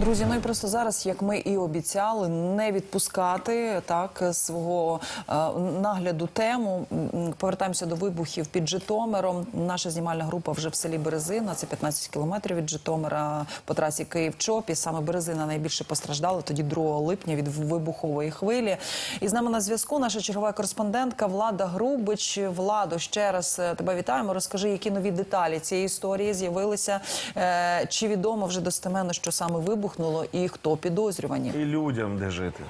Друзі, ну і просто зараз, як ми і обіцяли, не відпускати так свого е, нагляду тему. Повертаємося до вибухів під Житомиром. Наша знімальна група вже в селі Березина. Це 15 кілометрів від Житомира по трасі Київ-Чоп. І саме Березина найбільше постраждала тоді 2 липня від вибухової хвилі. І з нами на зв'язку наша чергова кореспондентка Влада Грубич. Владо, ще раз е, тебе вітаємо. Розкажи, які нові деталі цієї історії з'явилися. Е, Чи відомо вже достеменно, що саме вибухнуло і хто підозрювані? І людям де жити.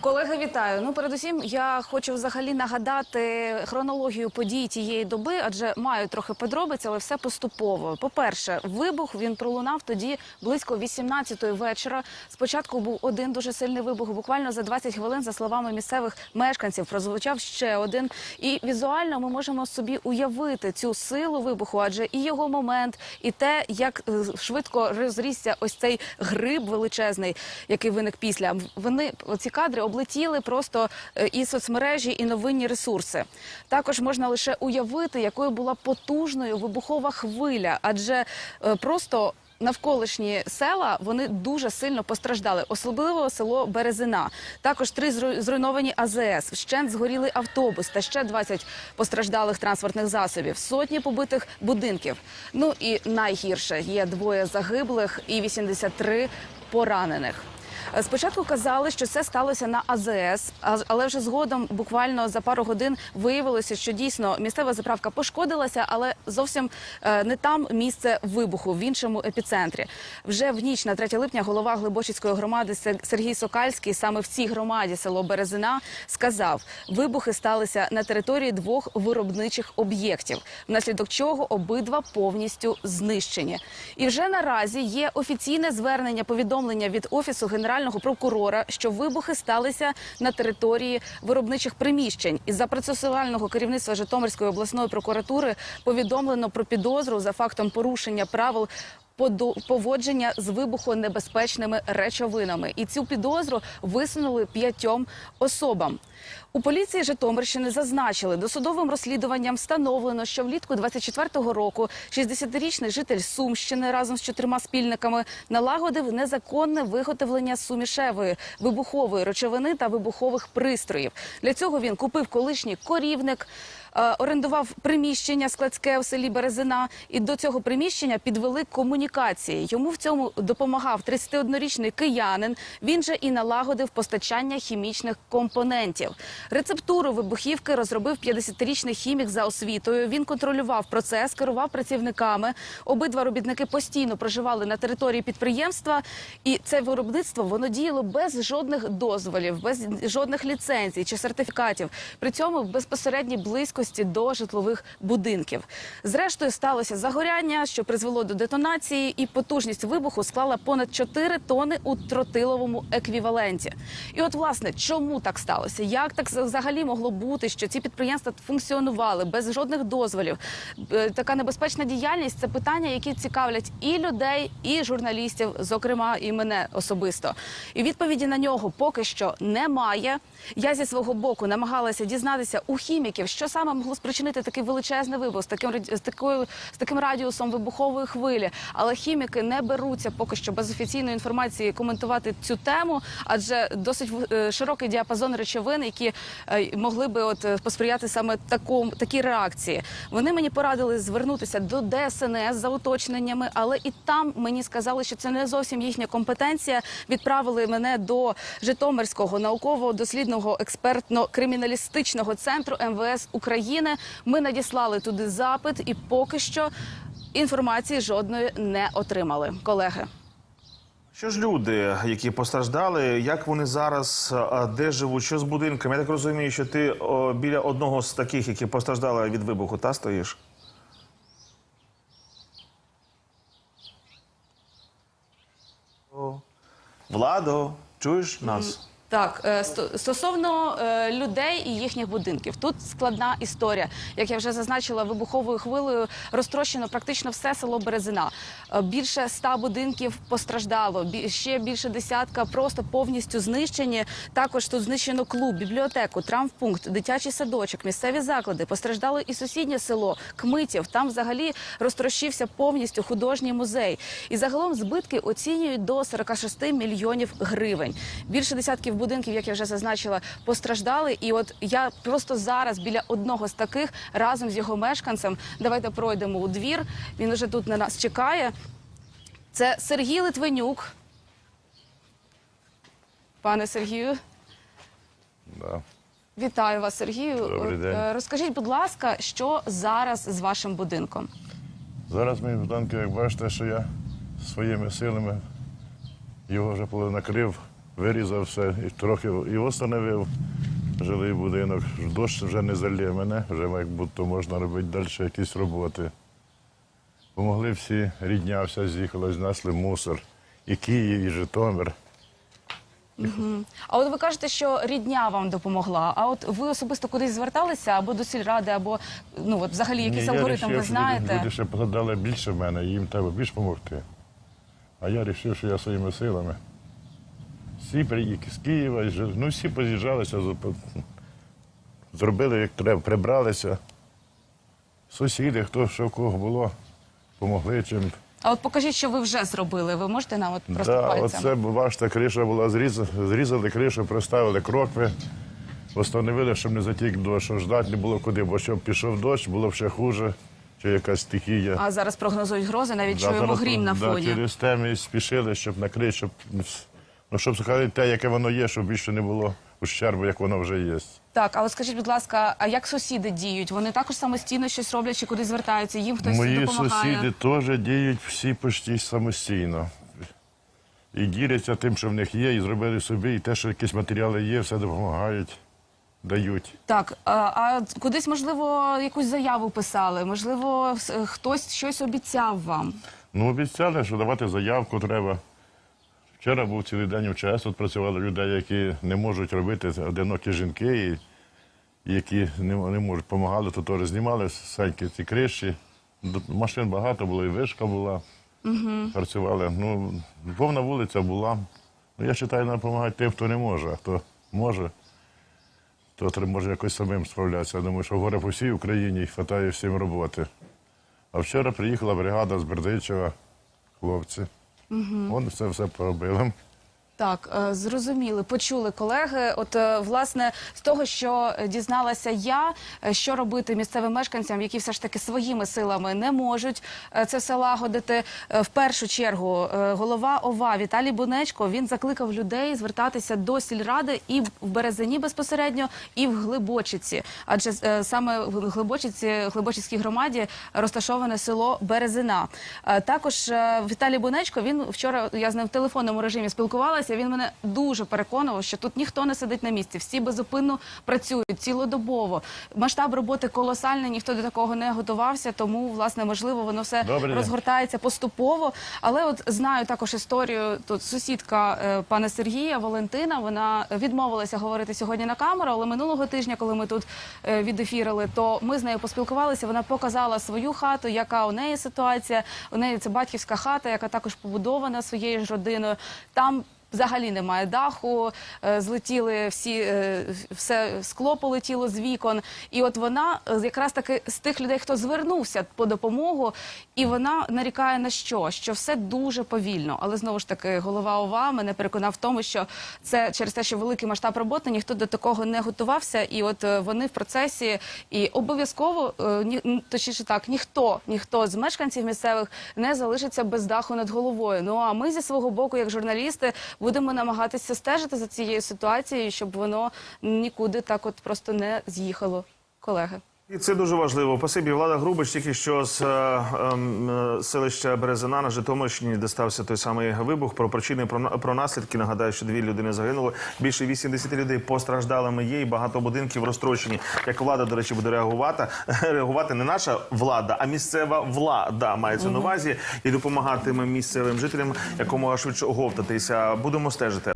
Колеги, вітаю. Ну, передусім, я хочу взагалі нагадати хронологію подій тієї доби, адже маю трохи подробиць, але все поступово. По-перше, вибух він пролунав тоді близько 18-ї вечора. Спочатку був один дуже сильний вибух. Буквально за 20 хвилин, за словами місцевих мешканців, прозвучав ще один. І візуально ми можемо собі уявити цю силу вибуху, адже і його момент, і те, як е, швидко розрісся ось цей гриб величезний, який виник після. Вони ці кадри облетіли просто е, і соцмережі, і новинні ресурси. Також можна лише уявити, якою була потужною вибухова хвиля, адже е, просто. Навколишні села вони дуже сильно постраждали, особливо село Березина. Також три зру- зруйновані АЗС, вщент згорілий автобус та ще 20 постраждалих транспортних засобів, сотні побитих будинків. Ну і найгірше є двоє загиблих і 83 поранених. Е, Спочатку казали, що це сталося на АЗС, але вже згодом, буквально за пару годин, виявилося, що дійсно місцева заправка пошкодилася, але зовсім е, не там місце вибуху, в іншому епіцентрі. Вже в ніч на 3 липня голова Глибочицької громади Сергій Сокальський саме в цій громаді село Березина сказав, вибухи сталися на території двох виробничих об'єктів, внаслідок чого обидва повністю знищені. І вже наразі є офіційне звернення повідомлення від офісу генерального прокурора, що вибухи сталися на території виробничих приміщень. І за процесуального керівництва Житомирської обласної прокуратури повідомлено про підозру за фактом порушення правил. Поводження з вибухонебезпечними речовинами, і цю підозру висунули п'ятьом особам. У поліції Житомирщини зазначили, досудовим розслідуванням встановлено, що влітку 24-го року 60-річний житель Сумщини разом з чотирма спільниками налагодив незаконне виготовлення сумішевої вибухової речовини та вибухових пристроїв. Для цього він купив колишній корівник. Е, Орендував приміщення складське в селі Березина, і до цього приміщення підвели комунікації. Йому в цьому допомагав 31-річний киянин. Він же і налагодив постачання хімічних компонентів. Рецептуру вибухівки розробив 50-річний хімік за освітою. Він контролював процес, керував працівниками. Обидва робітники постійно проживали на території підприємства, і це виробництво воно діяло без жодних дозволів, без жодних ліцензій чи сертифікатів. При цьому безпосередній близькості до житлових будинків. Зрештою сталося загоряння, що призвело до детонації, і потужність вибуху склала понад 4 тони у тротиловому еквіваленті. І от власне чому так сталося? Як так взагалі могло бути, що ці підприємства функціонували без жодних дозволів? Е, Така небезпечна діяльність це питання, які цікавлять і людей, і журналістів, зокрема і мене особисто. І відповіді на нього поки що немає. Я зі свого боку намагалася дізнатися у хіміків, що саме могло спричинити такий величезний вибух з таким з такою з таким радіусом вибухової хвилі. Але хіміки не беруться поки що без офіційної інформації коментувати цю тему, адже досить е, широкий діапазон речовин, які е, могли би от е, посприяти саме такому такій реакції. Вони мені порадили звернутися до ДСНС за уточненнями, але і там мені сказали, що це не зовсім їхня компетенція. Відправили мене до Житомирського науково-дослідного експертно-криміналістичного центру МВС України. Ми надіслали туди запит, і поки що інформації жодної не отримали. Колеги. Що ж люди, які постраждали, як вони зараз, де живуть, що з будинками? Я так розумію, що ти о, біля одного з таких, які постраждали від вибуху, та стоїш? Владо, чуєш нас? Так, е, сто- стосовно е, людей і їхніх будинків, тут складна історія. Як я вже зазначила, вибуховою хвилею розтрощено практично все село Березина. Е, Більше ста будинків постраждало. Ще більше десятка просто повністю знищені. Також тут знищено клуб, бібліотеку, травмпункт, дитячий садочок, місцеві заклади. Постраждало і сусіднє село Кмитів. Там взагалі розтрощився повністю художній музей. І загалом збитки оцінюють до 46 мільйонів гривень. Більше десятків будинків, як я вже зазначила, постраждали. І от я просто зараз біля одного з таких разом з його мешканцем. Давайте пройдемо у двір. Він уже тут на нас чекає. Це Сергій Литвинюк. Пане Сергію, Да. вітаю вас, Сергію. Добрий день. е, Розкажіть, будь ласка, що зараз з вашим будинком? Зараз мій будинок, як бачите, що я своїми силами його вже накрив, вирізав все, і трохи і встановив жилий будинок. Дощ вже не залє мене, вже як будто можна робити далі якісь роботи. Помогли всі, рідня вся з'їхала, знесли мусор. І Київ, і Житомир. А от ви кажете, що рідня вам допомогла. А от ви особисто кудись зверталися або до сільради, або ну от взагалі якийсь Ні, я алгоритм рішив, ви що знаєте? Люди ще подали більше мене, їм треба більше допомогти. А я вирішив, що я своїми силами. Всі приїхали з Києва, ну всі поз'їжджалися, зробили як треба, прибралися. Сусіди, хто що в кого було, помогли чим. А от покажіть, що ви вже зробили. Ви можете нам от просто Да, пальцем? оце, бачите, криша була зрізана, зрізали кришу, приставили крокви, встановили, щоб не затік дощ, щоб ждати не було куди, бо щоб пішов дощ, було б ще хуже, чи якась стихія. А зараз прогнозують грози, навіть Да, чуємо зараз, грім на да, фоні. через те ми спішили, щоб накрити, щоб, ну, щоб сказати те, яке воно є, щоб більше не було ущербу, як воно вже є. Так, а от скажіть, будь ласка, а як сусіди діють? Вони також самостійно щось роблять чи куди звертаються? Їм хтось Мої допомагає? сусіди теж діють всі почти самостійно. І діляться тим, що в них є, і зробили собі, і те, що якісь матеріали є, все допомагають, дають. Так, а, а кудись можливо якусь заяву писали? Можливо, хтось щось обіцяв вам? Ну, обіцяли, що давати заявку треба. Вчора був цілий день в ЧС, тут працювали людей, які не можуть робити, одинокі жінки, і, які не, не можуть, допомагали, то теж знімали саньки ці криші. Машин багато було, і вишка була. Працювали. Ну, повна вулиця була. Ну, я вважаю, треба допомагати тим, хто не може, а хто може, то треба може якось самим справлятися. Я думаю, що горе по всій Україні і вистачає всім роботи. А вчора приїхала бригада з Бердичева, хлопці. Вони все все поробили. Так, е, зрозуміли, почули колеги. От е, власне з того, що дізналася я, е, що робити місцевим мешканцям, які все ж таки своїми силами не можуть це все лагодити. В першу чергу голова ОВА Віталій Бунечко він закликав людей звертатися до сільради і в Березині безпосередньо, і в Глибочиці. Адже саме в Глибочиці, Глибочицькій громаді розташоване село Березина. Також Віталій Бунечко. Він вчора я з ним в телефонному режимі спілкувалася. Він мене дуже переконував, що тут ніхто не сидить на місці, всі безупинно працюють цілодобово. Масштаб роботи колосальний, ніхто до такого не готувався. Тому власне можливо воно все Добрий день. розгортається поступово. Але от знаю також історію. Тут сусідка е, пана Сергія Валентина. Вона відмовилася говорити сьогодні на камеру. Але минулого тижня, коли ми тут е, відефірили, то ми з нею поспілкувалися. Вона показала свою хату, яка у неї ситуація. У неї це батьківська хата, яка також побудована своєю ж родиною. Там Взагалі немає даху, е, злетіли всі, е, все скло полетіло з вікон. І от вона е, якраз таки з тих людей, хто звернувся по допомогу, і вона нарікає на що? Що все дуже повільно. Але знову ж таки, голова ОВА мене переконав в тому, що це через те, що великий масштаб роботи, ніхто до такого не готувався. І от вони в процесі і обов'язково ні, точніше так, ніхто, ніхто з мешканців місцевих не залишиться без даху над головою. Ну а ми зі свого боку, як журналісти, будемо намагатися стежити за цією ситуацією, щоб воно нікуди так от просто не з'їхало, колеги. І це дуже важливо. Спасибі. Влада Грубич тільки що з е, ем, е, селища Березина на Житомирщині де стався той самий вибух. Про причини про, про наслідки. Нагадаю, що дві людини загинули. Більше 80 людей постраждалими є, і багато будинків розтрощені. Як влада, до речі, буде реагувати, реагувати не наша влада, а місцева влада мається на увазі і допомагатиме місцевим жителям якомога швидше оговтатися. Будемо стежити.